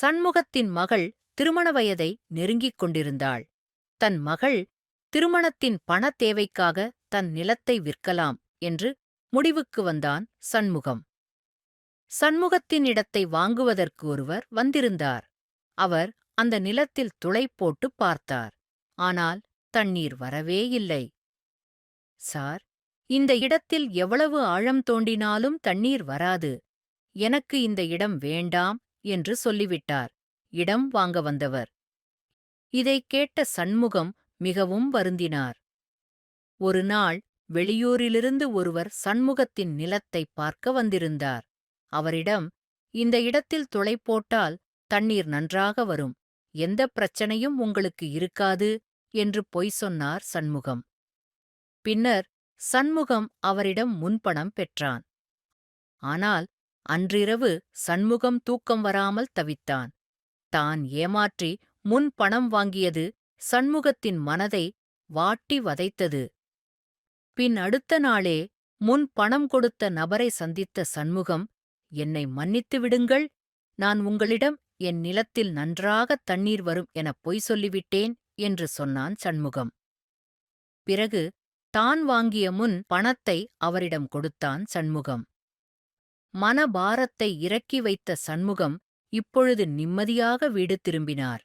சண்முகத்தின் மகள் திருமண வயதை நெருங்கிக் கொண்டிருந்தாள். தன் மகள் திருமணத்தின் பணத் தேவைக்காக தன் நிலத்தை விற்கலாம் என்று முடிவுக்கு வந்தான் சண்முகம். சண்முகத்தின் இடத்தை வாங்குவதற்கு ஒருவர் வந்திருந்தார். அவர் அந்த நிலத்தில் துளை போட்டுப் பார்த்தார். ஆனால் தண்ணீர் வரவே இல்லை. சார் இந்த இடத்தில் எவ்வளவு ஆழம் தோண்டினாலும் தண்ணீர் வராது. எனக்கு இந்த இடம் வேண்டாம். என்று சொல்லிவிட்டார். இடம் வாங்க வந்தவர். இதைக் கேட்ட சண்முகம் மிகவும் வருந்தினார். ஒரு நாள் வெளியூரிலிருந்து ஒருவர் சண்முகத்தின் நிலத்தைப் பார்க்க வந்திருந்தார். அவரிடம் இந்த இடத்தில் துளை போட்டால் தண்ணீர் நன்றாக வரும். எந்தப் பிரச்சனையும் உங்களுக்கு இருக்காது என்று பொய் சொன்னார் சண்முகம். பின்னர் சண்முகம் அவரிடம் முன்பணம் பெற்றான். ஆனால் அன்றிரவு சண்முகம் தூக்கம் வராமல் தவித்தான். தான் ஏமாற்றி முன் பணம் வாங்கியது சண்முகத்தின் மனதை வாட்டி வதைத்தது. பின் அடுத்த நாளே முன் பணம் கொடுத்த நபரை சந்தித்த சண்முகம் என்னை மன்னித்து விடுங்கள் நான் உங்களிடம் என் நிலத்தில் நன்றாக தண்ணீர் வரும் எனப் பொய் சொல்லிவிட்டேன் என்று சொன்னான் சண்முகம். பிறகு தான் வாங்கிய முன் பணத்தை அவரிடம் கொடுத்தான் சண்முகம். மனபாரத்தை இறக்கி வைத்த சண்முகம் இப்பொழுது நிம்மதியாக வீடு திரும்பினார்.